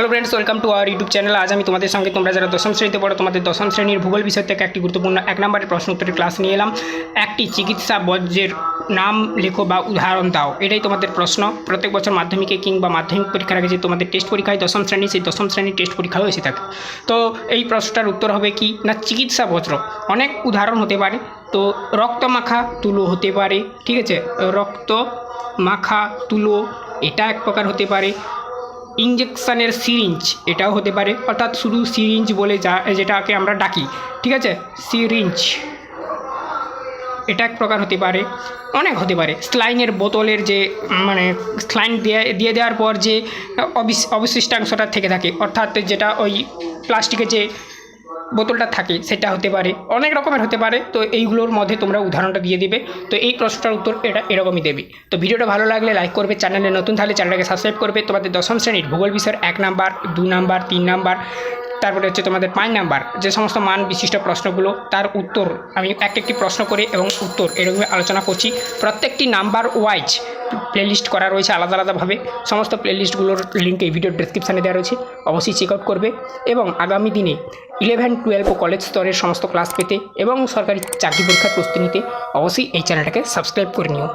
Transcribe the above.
Hello friends welcome to our YouTube channel আজ আমি তোমাদের সঙ্গে তোমরা যারা দশম শ্রেণীতে পড়ো, তোমাদের দশম শ্রেণির ভূগোল বিষয় থেকে একটি গুরুত্বপূর্ণ এক নম্বরের প্রশ্ন উত্তরের ক্লাস নিয়ে এলাম। একটি চিকিৎসা বর্জ্যের নাম লেখো বা উদাহরণ দাও। এটাই তোমাদের প্রশ্ন। প্রত্যেক বছর মাধ্যমিকে কিংবা মাধ্যমিক পরীক্ষার আগে যে তোমাদের টেস্ট পরীক্ষায় দশম শ্রেণি, সেই দশম শ্রেণির টেস্ট পরীক্ষাও এসে থাকে। তো এই প্রশ্নটার উত্তর হবে কি? না, চিকিৎসা বজ্র অনেক উদাহরণ হতে পারে। তো রক্ত মাখা তুলো হতে পারে, ঠিক আছে? রক্ত মাখা তুলো, এটা এক প্রকার হতে পারে। ইঞ্জেকশানের সিরিঞ্জ এটাও হতে পারে। অর্থাৎ শুধু সিরিঞ্জ বলে যা, যেটাকে আমরা ডাকি, ঠিক আছে? সিরিঞ্জ এটা এক প্রকার হতে পারে, অনেক হতে পারে। স্লাইনের বোতলের যে মানে স্লাইন দিয়ে দিয়ে দেওয়ার পর যে অবশিষ্টাংশটা থেকে থাকে। অর্থাৎ যেটা ওই প্লাস্টিকের যে বোতলটা থাকে, সেটা হতে পারে, অনেক রকমের হতে পারে। তো এইগুলোর মধ্যে তোমরা উদাহরণটা দিয়ে দিবে। তো এই প্রশ্নটার উত্তর এটা এরকমই দেবে। তো ভিডিওটা ভালো লাগলে লাইক করবে, চ্যানেলে নতুন থাকলে চ্যানেলটাকে সাবস্ক্রাইব করবে। তোমাদের দশম শ্রেণির ভূগোল বিষয়ের এক নাম্বার, দু নাম্বার, তিন নাম্বার, তারপরে হচ্ছে তোমাদের পাঁচ নাম্বার, যে সমস্ত মান বিশিষ্ট প্রশ্নগুলো, তার উত্তর আমি এক একটি প্রশ্ন করে এবং উত্তর এরকমই আলোচনা করছি। প্রত্যেকটি নাম্বার ওয়াইজ প্লেলিস্ট করা রয়েছে আলাদা আলাদাভাবে সমস্ত প্লেলিস্টগুলোর লিঙ্ক এই ভিডিওর ডিসক্রিপশানে দেওয়া রয়েছে। অবশ্যই চেক আউট করবে এবং আগামী দিনে ইলেভেন টুয়েলভ ও কলেজ স্তরের সমস্ত ক্লাস পেতে এবং সরকারি চাকরি পরীক্ষার প্রস্তুতি নিতে অবশ্যই এই চ্যানেলটাকে সাবস্ক্রাইব করে নিও।